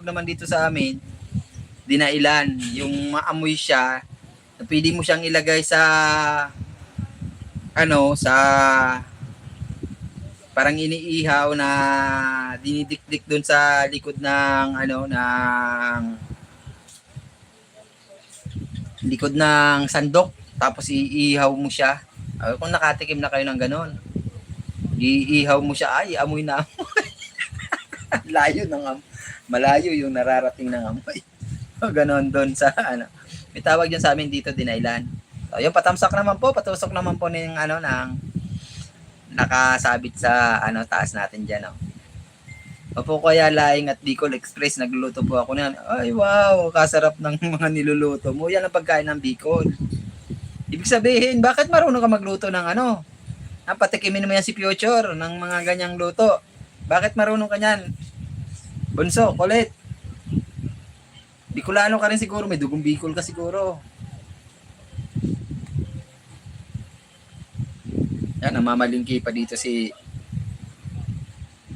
naman dito sa amin, dinailan. Yung maamoy siya, na pwede mo siyang ilagay sa ano, sa parang iniihaw na dinidikdik doon sa likod ng ano ng likod ng sandok tapos iihaw mo siya. Kung nakatikim na kayo ng ganon, iihaw mo siya, ay, amoy na amoy. Layo ng am malayo yung nararating ng amoy. ganon doon sa ano. May tawag dyan sa amin dito, dinailan. So, yung patamsak naman po, patusok naman po ng ano, ng nakasabit sa ano taas natin diyan oh. Opo kaya Laing at Bicol Express nagluluto po ako niyan. Ay wow, kasarap ng mga niluluto mo. Yan ang pagkain ng Bicol. Ibig sabihin, bakit marunong ka magluto ng ano? Ah, patikimin mo yan si Future ng mga ganyang luto. Bakit marunong ka niyan? Bunso, kulit. Bicolano ka rin siguro, may dugong Bicol ka siguro. Yan, namamalingki pa dito si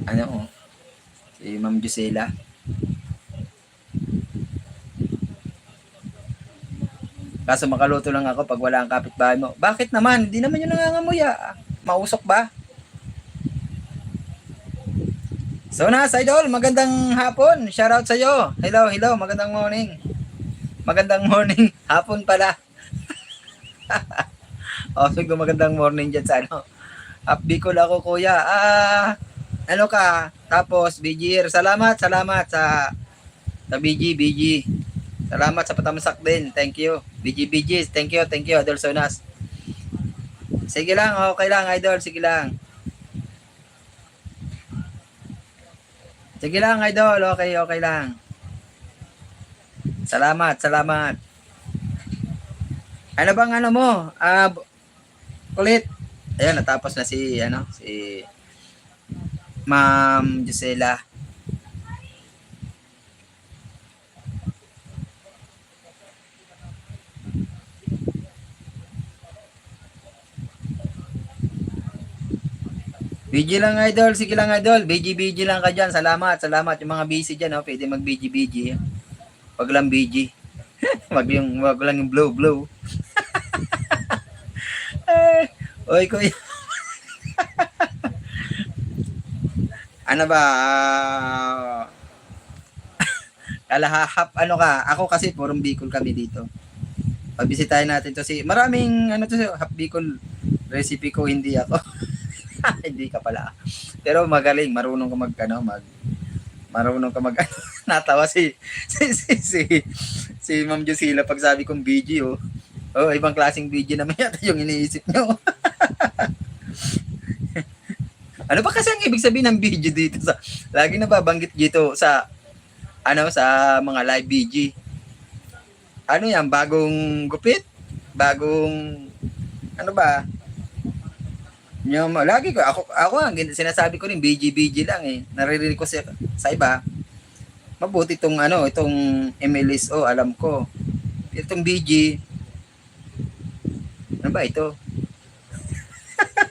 ano oh, si Ma'am Gisela. Kaso makaluto lang ako pag wala ang kapitbahay mo. Bakit naman? Hindi naman yun nangangamoy ah. Mausok ba? So nas, idol, magandang hapon. Shout out sa iyo. Hello, hello, magandang morning. Magandang morning. Hapon pala. oh, sige, magandang morning dyan sa ano. Lang ako, kuya. Ah, ano ka? Tapos, BG, salamat, salamat sa sa BG, BG. Salamat sa patamsak din. Thank you. BG, BG, thank you, thank you, Idol Sonas. Sige lang, okay lang, Idol, sige lang. Sige lang, Idol, okay, okay lang. Salamat, salamat. Ano bang ano mo? B- kulit. Ayun, natapos na si, ano, si Ma'am Gisela. BG lang idol, sige lang idol. BG BG lang ka diyan. Salamat, salamat yung mga busy diyan, oh. Pwede mag BG BG. Wag lang BG. wag yung wag lang yung blow blow. eh, oy kuya. ano ba? ah, kalahahap ano ka? Ako kasi purong Bicol kami dito. Pabisitahin natin to si maraming ano to half Bicol recipe ko hindi ako. hindi ka pala. Pero magaling, marunong ka mag ano, mag marunong ka mag natawa si si si si, si Ma'am Josila pag sabi kong BG oh. Oh, ibang klaseng BG naman yata yung iniisip nyo. ano ba kasi ang ibig sabihin ng BG dito sa lagi na babanggit dito sa ano sa mga live BG. Ano yan, bagong gupit? Bagong ano ba? Yung, lagi ko, ako, ako ang sinasabi ko rin, BG, BG lang eh. Naririnig ko sa, sa iba. Mabuti itong ano, itong MLSO, alam ko. Itong BG, ano ba ito?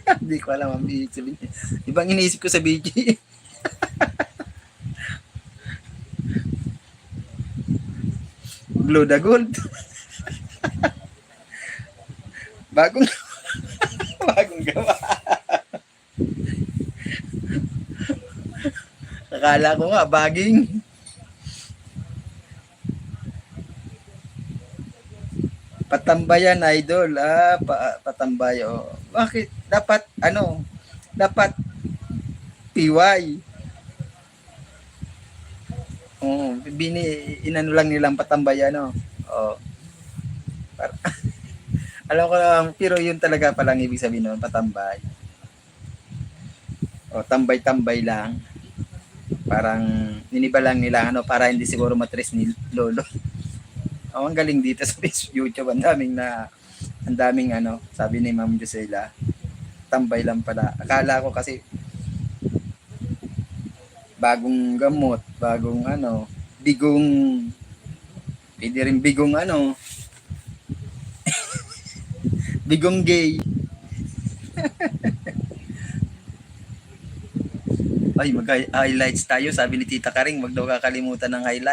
Hindi ko alam ang BG sabihin. Ibang iniisip ko sa BG. Blue the gold. Bagong bagong gawa. Akala ko nga, baging. Patambayan, idol. Ah, pa, patambay. Oh. Bakit? Dapat, ano, dapat PY. Oo, bini, inano lang nilang patambay, ano. Oh. Par- Alam ko lang, pero yun talaga palang ibig sabihin nun, patambay. O, tambay-tambay lang parang niniba lang nila ano para hindi siguro matres ni lolo. Oh, ang galing dito sa YouTube, ang daming na ang daming ano, sabi ni Ma'am Josela, tambay lang pala. Akala ko kasi bagong gamot, bagong ano, bigong pwede rin bigong ano, bigong gay. Ay, mag-highlights tayo. Sabi ni Tita Karing, wag daw kakalimutan ng highlight.